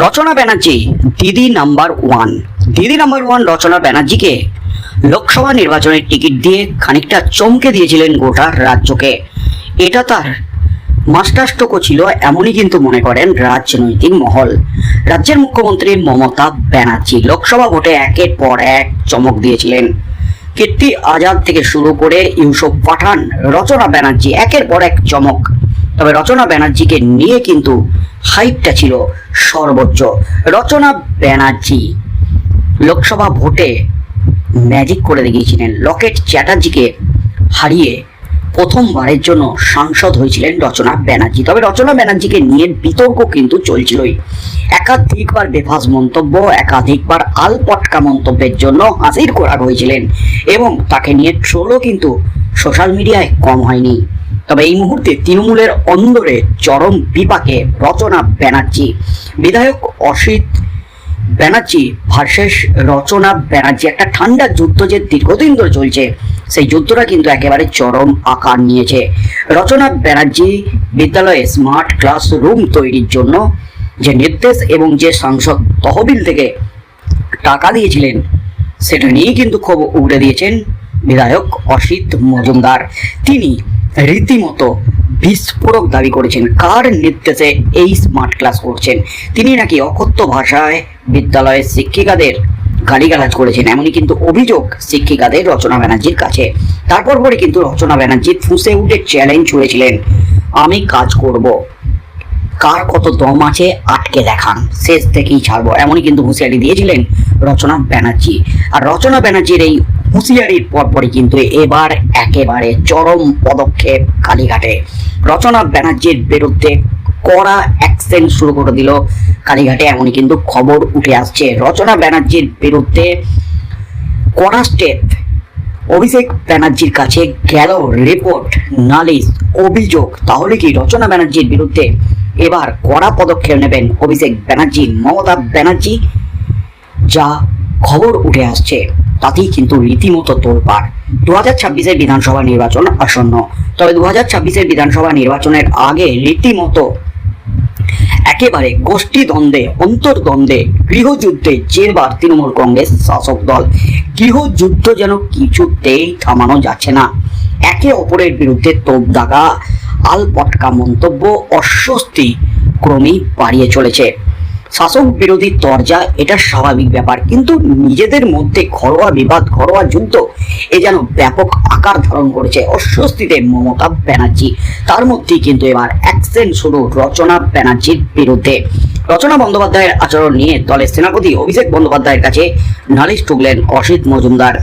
Rachana Banerjee, Didi number one. Didi number one Rachana ব্যানার্জিকে লোকসভা নির্বাচনের ticket দিয়ে খানিকটা চমকে দিয়েছিলেন গোটা রাজ্যকে। এটা তার মাস্টারস্ট্রোকও ছিল, এমনই কিন্তু মনে করেন রাজনৈতিক মহল। রাজ্যের মুখ্যমন্ত্রী মমতা ব্যানার্জি লোকসভা ভোটে একের পর এক চমক দিয়েছিলেন। কীর্তি আজাদ থেকে শুরু করে ইউসুফ পাঠান, রচনা ব্যানার্জি একের পর এক চমক। তবে রচনা ব্যানার্জিকে নিয়ে কিন্তু হাইপটা ছিল সর্বোচ্চ। রচনা ব্যানার্জি লোকসভা ভোটে ম্যাজিক করে দেখিয়েছিলেন। লকেট চ্যাটার্জিকে হারিয়ে প্রথমবারের জন্য সাংসদ হয়েছিলেন রচনা ব্যানার্জি। তবে রচনা ব্যানার্জিকে নিয়ে বিতর্ক কিন্তু চলছিলই। একাধিকবার বেফাস মন্তব্য, একাধিকবার আলপটকা মন্তব্যের জন্য হাসির খোরাক হয়েছিলেন এবং তাকে নিয়ে ট্রোলও কিন্তু সোশ্যাল মিডিয়ায় কম হয়নি। তবে এই মুহূর্তে তৃণমূলের অন্দরে চরম বিপাকে রচনা ব্যানার্জি। বিধায়ক অসিত ব্যানার্জি ভার্সেস রচনা ব্যানার্জি, একটা ঠান্ডা যুদ্ধ যে দীর্ঘদিন ধরে চলছে, সেই যুদ্ধটা কিন্তু একেবারে চরম আকার নিয়েছে। রচনা ব্যানার্জি বিদ্যালয়ে স্মার্ট ক্লাসরুম তৈরির জন্য যে নির্দেশ এবং যে সাংসদ তহবিল থেকে টাকা দিয়েছিলেন, সেটা নিয়েই কিন্তু খুব উগড়ে দিয়েছেন বিধায়ক অসিত মজুমদার। তিনি রীতিমতো বিস্ফোরক দাবি করেছেন। কার নির্দেশে এই স্মার্ট ক্লাস করছেন? তিনি নাকি অকথ্য ভাষায় বিদ্যালয়ের শিক্ষিকাদের গালিগালাজ করেছেন। এমনই কিন্তু অভিযোগ শিক্ষিকাদের রচনা ব্যানার্জির কাছে। তারপর পরে কিন্তু রচনা ব্যানার্জি ফুঁসে উঠে চ্যালেঞ্জ ছুড়েছিলেন। আমি কাজ করব। কার কত দম আছে আটকে দেখান। শেষ থেকেই ছাড়বো। এমনই কিন্তু হুঁশিয়ারি দিয়েছিলেন রচনা ব্যানার্জি। আর রচনা ব্যানার্জির এই হুঁশিয়ারির পরপরই কিন্তু এবার একেবারে চরম পদক্ষেপ কালীঘাটে। রচনা ব্যানার্জির বিরুদ্ধে কড়া অ্যাকশন শুরু করে দিল কালীঘাটে, এমনই কিন্তু খবর উঠে আসছে। রচনা ব্যানার্জির বিরুদ্ধে কড়া স্টেপ অভিষেক ব্যানার্জির কাছে গেল রিপোর্ট নালিশ, অভিযোগ। তাহলে কি রচনা ব্যানার্জির বিরুদ্ধে এবার কড়া পদক্ষেপ নেবেন অভিষেক ব্যানার্জি, মমতা ব্যানার্জি? যা খবর উঠে আসছে। তাতেই কিন্তু রীতিমতো তোলপাড় দু হাজার ছাব্বিশের বিধানসভা নির্বাচন আসন্ন। তবে দু হাজার ছাব্বিশের বিধানসভা নির্বাচনের আগে রীতিমতো একেবারে গোষ্ঠী দ্বন্দ্বে অন্তর্দ্বন্দ্বে, গৃহযুদ্ধে জেরবার তৃণমূল কংগ্রেস শাসক দল। গৃহযুদ্ধ যেন কিছুতেই থামানো যাচ্ছে না। একে অপরের বিরুদ্ধে তোপ দাগা, আলপটকা মন্তব্য অস্বস্তি ক্রমেই বাড়িয়ে চলেছে। শাসক বিরোধী তরজা, এটা স্বাভাবিক ব্যাপার। কিন্তু নিজেদের মধ্যে ঘরোয়া বিবাদ, ঘরোয়া যুদ্ধ, এ যেন ব্যাপক আকার ধারণ করেছে অস্বস্তিতে মমতা ব্যানার্জি। তার মধ্যেই কিন্তু এবার অ্যাকশন শুরু রচনা ব্যানার্জির বিরুদ্ধে। রচনা বন্দ্যোপাধ্যায়ের আচরণ নিয়ে দলের সেনাপতি অভিষেক বন্দ্যোপাধ্যায়ের কাছে নালিশ টুকলেন অসিত মজুমদার।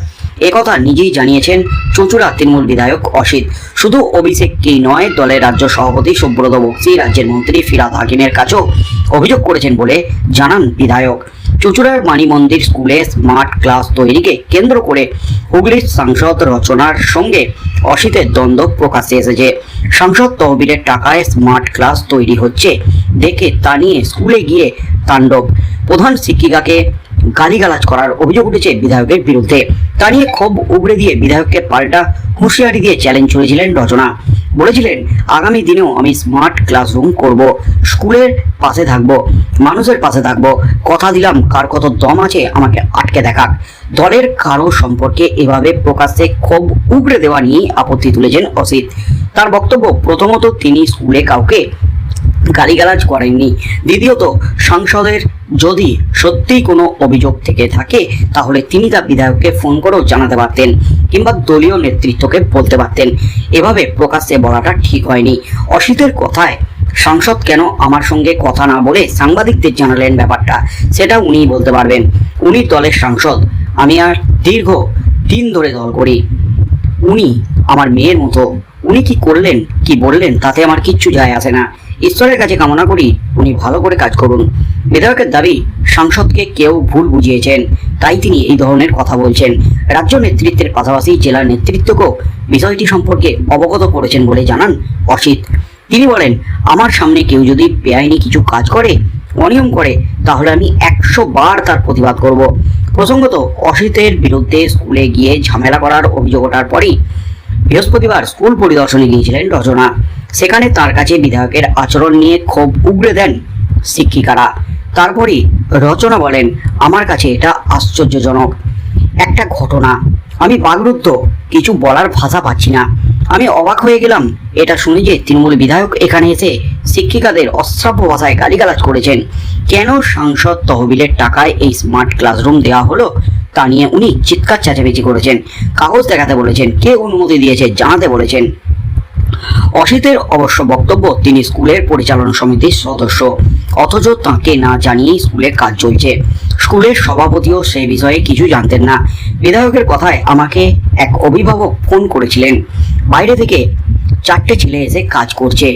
একথা নিজেই জানিয়েছেন চুঁচুড়া তৃণমূল বিধায়ক অসিত। শুধু অভিষেককেই নয়, দলের রাজ্য সভাপতি সুব্রত বক্সি, রাজ্যের মন্ত্রী ফিরাদ হাকিমের কাছেও অভিযোগ করেছেন বলে জানান বিধায়ক। চুঁচুড়ার মানি মন্দির স্কুলে স্মার্ট ক্লাস তৈরিকে কেন্দ্র করে হুগলির সাংসদ রচনার সঙ্গে অসিতের দ্বন্দ্ব প্রকাশে এসেছে। সাংসদ তহবিলের টাকায় স্মার্ট ক্লাস তৈরি হচ্ছে দেখে তা নিয়ে স্কুলে গিয়ে তাণ্ডব। প্রধান শিক্ষিকাকে গালিগালাজ করার অভিযোগ উঠেছে বিধায়কের বিরুদ্ধে। তা নিয়ে ক্ষোভ উগড়ে দিয়ে বিধায়ককে পাল্টা হুঁশিয়ারি দিয়ে চ্যালেঞ্জ ছুড়েছিলেন রচনা। বলেছিলেন, আগামী দিনেও আমি স্মার্ট ক্লাসরুম করব, স্কুলের পাশে থাকব, মানুষের পাশে থাকব। কথা দিলাম কার কত দম আছে, আমাকে আটকে দেখাক। দলের কারও সম্পর্কে এভাবে প্রকাশ্যে ক্ষোভ উগড়ে দেওয়া নিয়ে আপত্তি তুলেছেন অসিত। তার বক্তব্য, প্রথমত তিনি স্কুলে কাউকে গালিগালাজ করেননি। দ্বিতীয়ত, সংসদের যদি সত্যিই কোনো অভিযোগ থেকে থাকে, তাহলে তিনি তা বিধায়ককে ফোন করেও জানাতে পারতেন কিংবা দলীয় নেতৃত্বকে বলতে পারতেন। এভাবে প্রকাশ্যে বলাটা ঠিক হয়নি। অসিতের কথায়, সাংসদ কেন আমার সঙ্গে কথা না বলে সাংবাদিকদের জানালেন ব্যাপারটা? সেটা উনিই বলতে পারবেন। উনি দলের সাংসদ। আমি আর দীর্ঘ দিন ধরে দল করি। উনি আমার মেয়ের মতো। উনি কি করলেন, কি বললেন, তাতে আমার কিচ্ছু যায় আসে না। ঈশ্বরের কাছে কামনা করি, উনি ভালো করে কাজ করুন। বিধায়কের দাবি, সাংসদকে কেউ ভুল বুঝিয়েছেন, তাই তিনি এই ধরনের কথা বলছেন। রাজ্য নেতৃত্বের পাশাপাশি জেলার নেতৃত্বকেও বিষয়টি সম্পর্কে অবগত করেছেন বলে জানান অসিত। তিনি বলেন, আমার সামনে কেউ যদি বেআইনি কিছু কাজ করে, অনিয়ম করে, তাহলে আমি একশো বার তার প্রতিবাদ করব। প্রসঙ্গত, অসিতের বিরুদ্ধে স্কুলে গিয়ে ঝামেলা করার অভিযোগ ওঠার পরই বৃহস্পতিবার স্কুল পরিদর্শনে গিয়েছিলেন রচনা। সেখানে তার কাছে বিধায়কের আচরণ নিয়ে ক্ষোভ উগড়ে দেন শিক্ষিকারা। তারপরেই রচনা বলেন, আমার কাছে এটা আশ্চর্যজনক। একটা ঘটনা। আমি বাগরুদ্ধ, কিছু বলার ভাষা পাচ্ছি না। আমি অবাক হয়ে গেলাম। এটা শুনে যে তৃণমূল বিধায়ক এখানে এসে শিক্ষিকাদের অশ্রাব্য ভাষায় গালিগালাজ করেছেন। কেন সাংসদ তহবিলের টাকায় এই স্মার্ট ক্লাসরুম দেওয়া হলো? তা নিয়ে উনি চিৎকার চেঁচামেচি করেছেন। কাগজ দেখাতে বলেছেন, কে অনুমতি দিয়েছে জানাতে বলেছেন। অসিতের অবশ্য বক্তব্য, তিনি স্কুলের পরিচালনা সমিতির সদস্য। অথচ তাকে না জানিয়েই স্কুলের কাজ চলছে। স্কুলের সভাপতিও সেই বিষয়ে কিছু জানতেন না। বিধায়কের কথায় আমাকে এক অভিভাবক ফোন করেছিলেন। বাইরে থেকে চারটে ছেলে এসে কাজ করছে।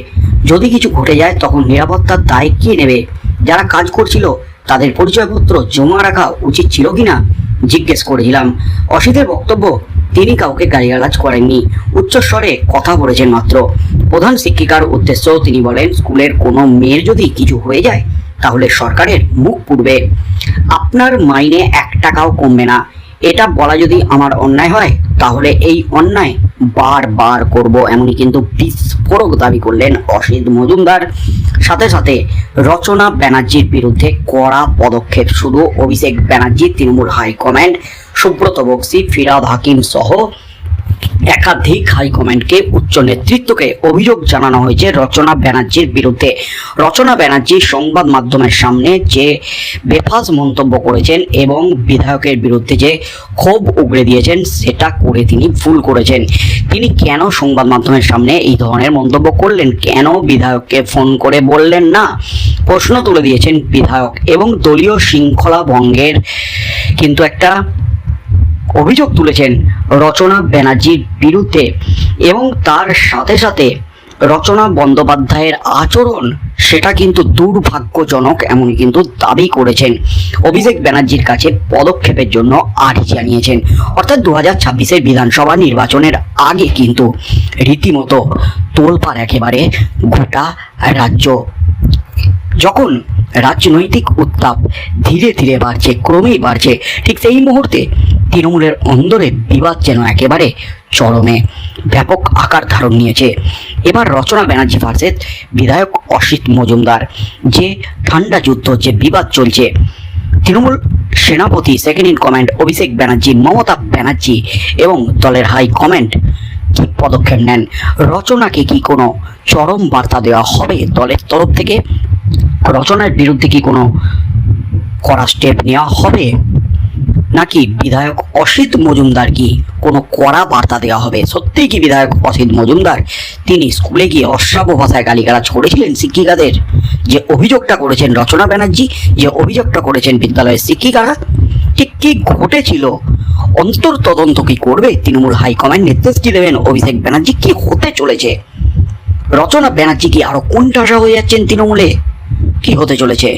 যদি কিছু ঘটে যায়, তখন নিরাপত্তার দায় কে নেবে? যারা কাজ করছিল, তাদের পরিচয়পত্র জমা রাখা উচিত ছিল কিনা? জিজ্ঞেস করেছিলাম অসিতের বক্তব্য তিনি কাউকে গালিগালাজ করেননি। উচ্চস্বরে কথা বলেছেন মাত্র। প্রধান শিক্ষিকার উদ্দেশ্য তিনি বলেন, স্কুলের কোনো মেয়ের যদি কিছু হয়ে যায়, তাহলে সরকারের মুখ পুড়বে। আপনার মাইনে এক টাকাও কমবে না। এটা বলা যদি আমার অন্যায় হয়, তাহলে এই অন্যায় বারবার করব এমনই কিন্তু বিস্ফোরক দাবি করলেন অসিত মজুমদার। সাথে সাথে রচনা ব্যানার্জির বিরুদ্ধে কড়া পদক্ষেপ শুধু অভিষেক ব্যানার্জি, তৃণমূল হাইকম্যান্ড সুব্রত বক্সি, ফিরাদ হাকিম সহ একাধিক হাইকমান্ডকে উচ্চ নেতৃত্বকে অভিযোগ জানানো হয়েছে রচনা ব্যানার্জির বিরুদ্ধে। রচনা ব্যানার্জি সংবাদ মাধ্যমের সামনে যে বেফাস মন্তব্য করেছেন এবং বিধায়কের বিরুদ্ধে যে ক্ষোভ উগড়ে দিয়েছেন, সেটা করে তিনি ভুল করেছেন। তিনি কেন সংবাদ মাধ্যমের সামনে এই ধরনের মন্তব্য করলেন? কেন বিধায়ককে ফোন করে বললেন না? প্রশ্ন তুলে দিয়েছেন বিধায়ক এবং দলীয় শৃঙ্খলা ভঙ্গের কিন্তু একটা অভিযোগ তুলেছেন রচনা ব্যানার্জির বিরুদ্ধে এবং তার সাথে সাথে রচনা বন্দ্যোপাধ্যায়ের আচরণ সেটা কিন্তু দুর্ভাগ্যজনক এমন কিন্তু দাবি করেছেন। অভিষেক ব্যানার্জির কাছে পদক্ষেপের জন্য আর্জি জানিয়েছেন। অর্থাৎ দু হাজার ছাব্বিশের বিধানসভা নির্বাচনের আগে কিন্তু রীতিমতো তোলপাড় একেবারে গোটা রাজ্য। যখন রাজনৈতিক উত্তাপ ধীরে ধীরে বাড়ছে, ক্রমেই বাড়ছে, ঠিক সেই মুহূর্তে তৃণমূলের অন্দরে বিবাদ যেন একেবারে চরমে ব্যাপক আকার ধারণ নিয়েছে। এবার রচনা ব্যানার্জি ভার্সেস বিধায়ক অসিত মজুমদার, যে ঠান্ডা যুদ্ধ, যে বিবাদ চলছে। তৃণমূল সেনাপতি second in command Abhishek Banerjee, Mamata Banerjee এবং দলের হাই কমান্ড কি পদক্ষেপ নেন? রচনাকে কি কোনো চরম বার্তা দেওয়া হবে দলের তরফ থেকে? রচনার বিরুদ্ধে কি কোনো কড়া স্টেপ নেওয়া হবে? নাকি বিধায়ক অসিত মজুমদার কি কোনো কড়া বার্তা দেওয়া হবে? সত্যিই কি বিধায়ক অসিত মজুমদার? তিনি স্কুলে গিয়ে অশ্রাব্য ভাষায় গালিগালাজ করেছিলেন শিক্ষিকাদের? যে অভিযোগটা করেছেন রচনা ব্যানার্জি, যে অভিযোগটা করেছেন বিদ্যালয়ের শিক্ষিকারা, ঠিক কি ঘটেছিল? অন্তর তদন্ত কি করবে? তৃণমূল হাইকমান্ড নির্দেশ কি দেবেন অভিষেক ব্যানার্জি। কি হতে চলেছে? রচনা ব্যানার্জি কি আরও কোনটাসা হয়ে যাচ্ছেন তৃণমূলে? কি হতে চলেছে?